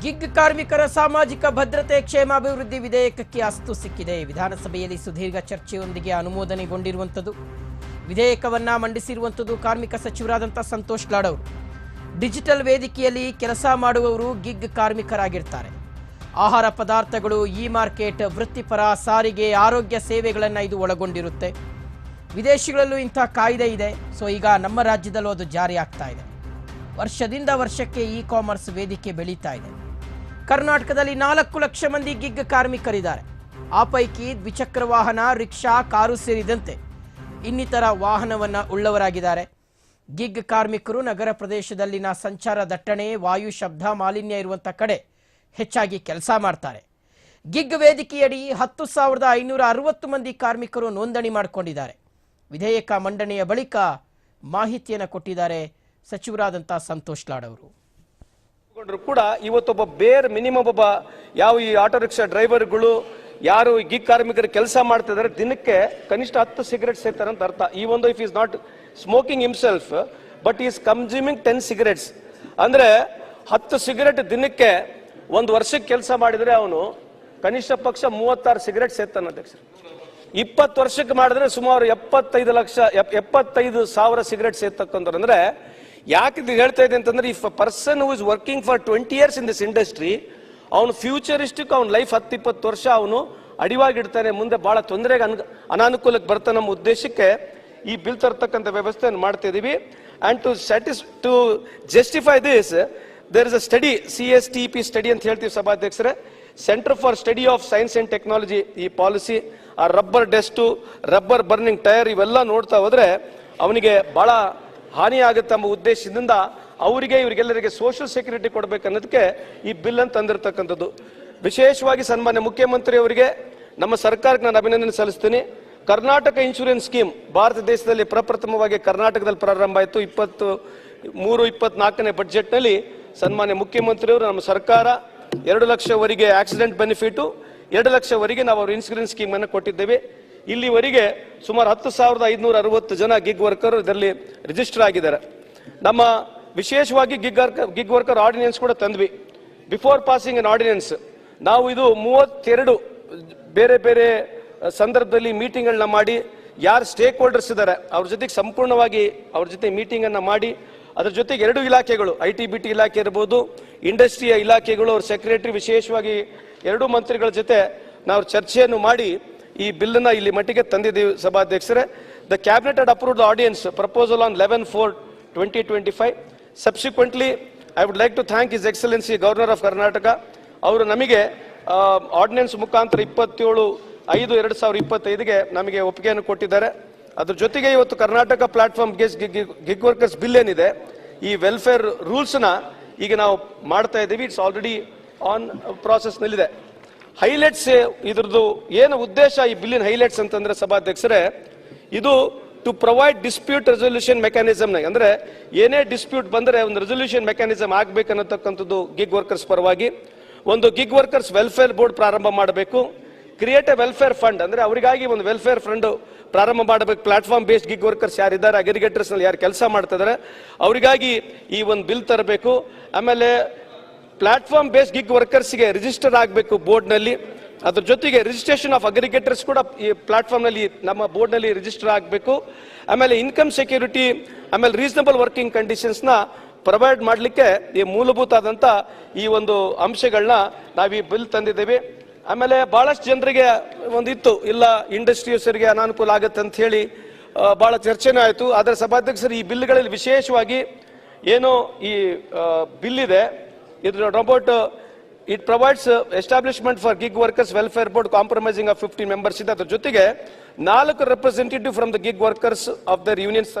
Gig ಕಾರ್ಮಿಕರ ಸಾಮಾಜಿಕ ಭದ್ರತೆ, ಕ್ಷೇಮಾಭಿವೃದ್ಧಿ ವಿಧೇಯಕಕ್ಕೆ ಅಸ್ತು ಸಿಕ್ಕಿದೆ. ವಿಧಾನಸಭೆಯಲ್ಲಿ ಸುದೀರ್ಘ ಚರ್ಚೆಯೊಂದಿಗೆ ಅನುಮೋದನೆಗೊಂಡಿರುವಂಥದ್ದು. ವಿಧೇಯಕವನ್ನ ಮಂಡಿಸಿರುವಂಥದ್ದು ಕಾರ್ಮಿಕ ಸಚಿವರಾದಂಥ ಸಂತೋಷ್ ಲಾಡ್ ಡಿಜಿಟಲ್ ವೇದಿಕೆಯಲ್ಲಿ ಕೆಲಸ ಮಾಡುವವರು ಗಿಗ್ ಕಾರ್ಮಿಕರಾಗಿರ್ತಾರೆ. ಆಹಾರ ಪದಾರ್ಥಗಳು ಇ ಮಾರ್ಕೆಟ್ ವೃತ್ತಿಪರ, ಸಾರಿಗೆ, ಆರೋಗ್ಯ ಸೇವೆಗಳನ್ನು ಇದು ಒಳಗೊಂಡಿರುತ್ತೆ. ವಿದೇಶಗಳಲ್ಲೂ ಇಂಥ ಕಾಯ್ದೆ ಇದೆ. ಸೊ, ಈಗ ನಮ್ಮ ರಾಜ್ಯದಲ್ಲೂ ಅದು ಜಾರಿ ಆಗ್ತಾ ಇದೆ. ವರ್ಷದಿಂದ ವರ್ಷಕ್ಕೆ ಇ ಕಾಮರ್ಸ್ ವೇದಿಕೆ ಬೆಳೀತಾ ಇದೆ. ಕರ್ನಾಟಕದಲ್ಲಿ ನಾಲ್ಕು ಲಕ್ಷ ಮಂದಿ ಗಿಗ್ ಕಾರ್ಮಿಕರಿದ್ದಾರೆ. ಆ ಪೈಕಿ ದ್ವಿಚಕ್ರ ವಾಹನ, ರಿಕ್ಷಾ, ಕಾರು ಸೇರಿದಂತೆ ಇನ್ನಿತರ ವಾಹನವನ್ನ ಉಳ್ಳವರಾಗಿದ್ದಾರೆ. ಗಿಗ್ ಕಾರ್ಮಿಕರು ನಗರ ಪ್ರದೇಶದಲ್ಲಿನ ಸಂಚಾರ ದಟ್ಟಣೆ, ವಾಯು ಶಬ್ದ, ಮಾಲಿನ್ಯ ಇರುವಂಥ ಕಡೆ ಹೆಚ್ಚಾಗಿ ಕೆಲಸ ಮಾಡ್ತಾರೆ. ಗಿಗ್ ವೇದಿಕೆಯಡಿ ಹತ್ತು ಸಾವಿರದ ಐನೂರ ಅರವತ್ತು ಮಂದಿ ಕಾರ್ಮಿಕರು ನೋಂದಣಿ ಮಾಡಿಕೊಂಡಿದ್ದಾರೆ. ವಿಧೇಯಕ ಮಂಡನೆಯ ಬಳಿಕ ಮಾಹಿತಿಯನ್ನು ಕೊಟ್ಟಿದ್ದಾರೆ ಸಚಿವರಾದಂಥ ಸಂತೋಷ್ ಲಾಡ್ ಅವರು. ಕೊಂಡ್ರು ಕೂಡ ಇವತ್ತೊಬ್ಬ ಬೇರ್ ಮಿನಿಮಮ್ ಒಬ್ಬ ಯಾವ ಈ ಆಟೋ ರಿಕ್ಷಾ ಡ್ರೈವರ್ಗಳು, ಯಾರು ಗಿಗ್ ಕಾರ್ಮಿಕರು ಕೆಲಸ ಮಾಡ್ತಿದ್ದಾರೆ ದಿನಕ್ಕೆ ಕನಿಷ್ಠ ಹತ್ತು ಸಿಗರೆಟ್ ಸೇರ್ತಾರೆ ಅಂತ ಅರ್ಥ. ಈ ಒಂದು if is not smoking himself but is consuming ten cigarettes ಅಂದ್ರೆ ಹತ್ತು ಸಿಗರೆಟ್ ದಿನಕ್ಕೆ ಒಂದು ವರ್ಷಕ್ಕೆ ಕೆಲಸ ಮಾಡಿದ್ರೆ ಅವನು ಕನಿಷ್ಠ ಪಕ್ಷ ಮೂವತ್ತಾರು ಸಿಗರೆಟ್ ಸೇರ್ತಾನೆ ಅಧ್ಯಕ್ಷರು. ಇಪ್ಪತ್ತು ವರ್ಷಕ್ಕೆ ಮಾಡಿದ್ರೆ ಸುಮಾರು ಎಪ್ಪತ್ತೈದು ಲಕ್ಷ, ಎಪ್- ಎಪ್ಪತ್ತೈದು ಸಾವಿರ ಸಿಗರೆಟ್ ಸೇರ್ತಕ್ಕಂಥವ್ರು. ಅಂದ್ರೆ ಯಾಕೆ ಇದು ಹೇಳ್ತಾ ಇದೆ ಅಂತಂದ್ರೆ if person who is working for twenty years in this industry ಅವನು ಫ್ಯೂಚರಿಸ್ಟಿಕ್ ಅವ್ನ ಲೈಫ್ ಹತ್ತು, ಇಪ್ಪತ್ತು ವರ್ಷ ಅವನು ಅಡಿವಾಗಿಡ್ತಾನೆ, ಮುಂದೆ ಬಹಳ ತೊಂದರೆಗೆ ಅನ್, ಅನಾನುಕೂಲಕ್ಕೆ ಬರ್ತಾನೆ ನಮ್ಮ ಉದ್ದೇಶಕ್ಕೆ ಈ ಬಿಲ್ ತರ್ತಕ್ಕಂಥ ವ್ಯವಸ್ಥೆಯನ್ನು ಮಾಡ್ತಾ ಇದ್ದೀವಿ and to satis to justify this there is a study C S T P study ಅಂತ ಹೇಳ್ತೀವಿ ಸಭಾಧ್ಯಕ್ಷರೇ. Centre for study of science and technology ಈ ಪಾಲಿಸಿ, ಆ rubber dust rubber burning tyre ಇವೆಲ್ಲ ನೋಡ್ತಾ ಹೋದರೆ ಅವನಿಗೆ ಬಹಳ ಹಾನಿ ಆಗುತ್ತೆ ಎಂಬ ಉದ್ದೇಶದಿಂದ ಅವರಿಗೆ, ಇವರಿಗೆಲ್ಲರಿಗೆ ಸೋಷಿಯಲ್ ಸೆಕ್ಯೂರಿಟಿ ಕೊಡಬೇಕನ್ನೋದಕ್ಕೆ ಈ ಬಿಲ್ ಅನ್ನು ತಂದಿರತಕ್ಕಂಥದ್ದು. ವಿಶೇಷವಾಗಿ ಸನ್ಮಾನ್ಯ ಮುಖ್ಯಮಂತ್ರಿ ಅವರಿಗೆ ನಮ್ಮ ಸರ್ಕಾರಕ್ಕೆ ನಾನು ಅಭಿನಂದನೆ ಸಲ್ಲಿಸ್ತೀನಿ. ಕರ್ನಾಟಕ ಇನ್ಶೂರೆನ್ಸ್ ಸ್ಕೀಮ್ ಭಾರತ ದೇಶದಲ್ಲಿ ಪ್ರಪ್ರಥಮವಾಗಿ ಕರ್ನಾಟಕದಲ್ಲಿ ಪ್ರಾರಂಭ ಆಯಿತು. ಇಪ್ಪತ್ತು, ಮೂರು, ಇಪ್ಪತ್ನಾಲ್ಕನೇ ಬಜೆಟ್ನಲ್ಲಿ ಸನ್ಮಾನ್ಯ ಮುಖ್ಯಮಂತ್ರಿಯವರು ನಮ್ಮ ಸರ್ಕಾರ ಎರಡು ಲಕ್ಷವರೆಗೆ ಆಕ್ಸಿಡೆಂಟ್ ಬೆನಿಫಿಟು ಎರಡು ಲಕ್ಷವರೆಗೆ ನಾವು ಅವರು ಇನ್ಶೂರೆನ್ಸ್ ಸ್ಕೀಮನ್ನು ಕೊಟ್ಟಿದ್ದೇವೆ. ಇಲ್ಲಿವರೆಗೆ ಸುಮಾರು ಹತ್ತು ಸಾವಿರದ ಐದುನೂರ ಅರವತ್ತು ಜನ ಗಿಗ್ ವರ್ಕರ್ ಇದರಲ್ಲಿ ರಿಜಿಸ್ಟರ್ ಆಗಿದ್ದಾರೆ. ನಮ್ಮ ವಿಶೇಷವಾಗಿ ಗಿಗ್ ಗಿಗ್ ವರ್ಕರ್ ಆರ್ಡಿನೆನ್ಸ್ ಕೂಡ ತಂದ್ವಿ. ಬಿಫೋರ್ ಪಾಸಿಂಗ್ ಅನ್ ಆರ್ಡಿನೆನ್ಸ್ ನಾವು ಇದು ಮೂವತ್ತೆರಡು ಬೇರೆ ಬೇರೆ ಸಂದರ್ಭದಲ್ಲಿ ಮೀಟಿಂಗ್ಗಳನ್ನ ಮಾಡಿ, ಯಾರು ಸ್ಟೇಕ್ ಹೋಲ್ಡರ್ಸ್ ಇದ್ದಾರೆ ಅವ್ರ ಜೊತೆಗೆ ಸಂಪೂರ್ಣವಾಗಿ ಅವ್ರ ಜೊತೆ ಮೀಟಿಂಗ್ ಅನ್ನ ಮಾಡಿ, ಅದ್ರ ಜೊತೆಗೆ ಎರಡು ಇಲಾಖೆಗಳು ಐ ಟಿ ಬಿ ಟಿ ಇಲಾಖೆ ಇರ್ಬೋದು, ಇಂಡಸ್ಟ್ರಿಯ ಇಲಾಖೆಗಳು, ಅವ್ರ ಸೆಕ್ರೆಟರಿ ವಿಶೇಷವಾಗಿ ಎರಡು ಮಂತ್ರಿಗಳ ಜೊತೆ ನಾವು ಚರ್ಚೆಯನ್ನು ಮಾಡಿ ಈ ಬಿಲ್ಲನ್ನ ಇಲ್ಲಿ ಮಟ್ಟಿಗೆ ತಂದಿದ್ದೀವಿ ಸಭಾಧ್ಯಕ್ಷರೇ. The cabinet had approved ordinance proposal on eleven four twenty twenty five subsequently I would like to thank his excellency governor of Karnataka ಅವರು ನಮಗೆ ಆರ್ಡಿನೆನ್ಸ್ ಮುಖಾಂತರ ಇಪ್ಪತ್ತೇಳು ಐದು ಎರಡು ಸಾವಿರ ಇಪ್ಪತ್ತೈದಿಗೆ ನಮಗೆ ಒಪ್ಪಿಗೆಯನ್ನು ಕೊಟ್ಟಿದ್ದಾರೆ. ಅದ್ರ ಜೊತೆಗೆ ಇವತ್ತು ಕರ್ನಾಟಕ ಪ್ಲಾಟ್ಫಾರ್ಮ್ ಗೆಸ್ ಗಿಗ್ ವರ್ಕರ್ಸ್ ಬಿಲ್ ಏನಿದೆ, ಈ ವೆಲ್ಫೇರ್ ರೂಲ್ಸ್ನ ಈಗ ನಾವು ಮಾಡ್ತಾ ಇದ್ದೀವಿ. ಇಟ್ಸ್ ಆಲ್ರೆಡಿ ಆನ್ ಪ್ರಾಸೆಸ್ನಲ್ಲಿದೆ ಹೈಲೈಟ್ಸ್, ಇದ್ರದ್ದು ಏನು ಉದ್ದೇಶ ಈ ಬಿಲ್ಲಿನ ಹೈಲೈಟ್ಸ್ ಅಂತಂದ್ರೆ ಸಭಾಧ್ಯಕ್ಷರೇ, ಇದು to provide dispute resolution mechanism ಅಂದ್ರೆ ಏನೇ ಡಿಸ್ಪ್ಯೂಟ್ ಬಂದರೆ ಒಂದು ರೆಸೊಲ್ಯೂಷನ್ ಮೆಕ್ಯಾನಿಸಮ್ ಆಗ್ಬೇಕನ್ನತಕ್ಕಂಥದ್ದು ಗಿಗ್ ವರ್ಕರ್ಸ್ ಪರವಾಗಿ, ಒಂದು ಗಿಗ್ ವರ್ಕರ್ಸ್ ವೆಲ್ಫೇರ್ ಬೋರ್ಡ್ ಪ್ರಾರಂಭ ಮಾಡಬೇಕು ಕ್ರಿಯೇಟ್ ಎ ವೆಲ್ಫೇರ್ ಫಂಡ್ ಅಂದ್ರೆ ಅವರಿಗಾಗಿ ಒಂದು ವೆಲ್ಫೇರ್ ಫಂಡ್ ಪ್ರಾರಂಭ ಮಾಡಬೇಕು ಪ್ಲಾಟ್ಫಾರ್ಮ್ ಬೇಸ್ಡ್ ಗಿಗ್ ವರ್ಕರ್ಸ್ ಯಾರಿದ್ದಾರೆ ಅಗ್ರಿಗೇಟರ್ಸ್ನಲ್ಲಿ ಯಾರು ಕೆಲಸ ಮಾಡ್ತಾ ಇದಾರೆ ಅವರಿಗಾಗಿ ಈ ಒಂದು ಬಿಲ್ ತರಬೇಕು, ಆಮೇಲೆ ಪ್ಲಾಟ್ಫಾರ್ಮ್ ಬೇಸ್ಡ್ ಗಿಗ್ ವರ್ಕರ್ಸ್ಗೆ ರಿಜಿಸ್ಟರ್ ಆಗಬೇಕು ಬೋರ್ಡ್ನಲ್ಲಿ. ಅದ್ರ ಜೊತೆಗೆ ರಿಜಿಸ್ಟ್ರೇಷನ್ ಆಫ್ ಅಗ್ರಿಗೇಟರ್ಸ್ ಕೂಡ ಈ ಪ್ಲಾಟ್ಫಾರ್ಮ್ನಲ್ಲಿ ನಮ್ಮ ಬೋರ್ಡ್ನಲ್ಲಿ ರಿಜಿಸ್ಟರ್ ಆಗಬೇಕು. ಆಮೇಲೆ ಇನ್ಕಮ್ ಸೆಕ್ಯೂರಿಟಿ, ಆಮೇಲೆ ರೀಸನಬಲ್ ವರ್ಕಿಂಗ್ ಕಂಡೀಷನ್ಸ್ನ ಪ್ರೊವೈಡ್ ಮಾಡಲಿಕ್ಕೆ ಈ ಮೂಲಭೂತ ಆದಂತ ಈ ಒಂದು ಅಂಶಗಳನ್ನ ನಾವು ಈ ಬಿಲ್ ತಂದಿದ್ದೇವೆ. ಆಮೇಲೆ ಬಹಳಷ್ಟು ಜನರಿಗೆ ಒಂದಿತ್ತು, ಇಲ್ಲ ಇಂಡಸ್ಟ್ರೀಸರಿಗೆ ಅನಾನುಕೂಲ ಆಗುತ್ತೆ ಅಂತ ಹೇಳಿ ಭಾಳ ಚರ್ಚೆನೂ ಆಯಿತು. ಆದರೆ ಸಭಾಧ್ಯಕ್ಷರು ಈ ಬಿಲ್ಗಳಲ್ಲಿ ವಿಶೇಷವಾಗಿ ಏನು ಈ ಬಿಲ್ ಇದೆ ಇದ್ರ about it provides establishment for gig workers welfare board compromising of fifteen members ಇದೆ ಅದ್ರ ಜೊತೆಗೆ ನಾಲ್ಕು representative from the gig workers of their unions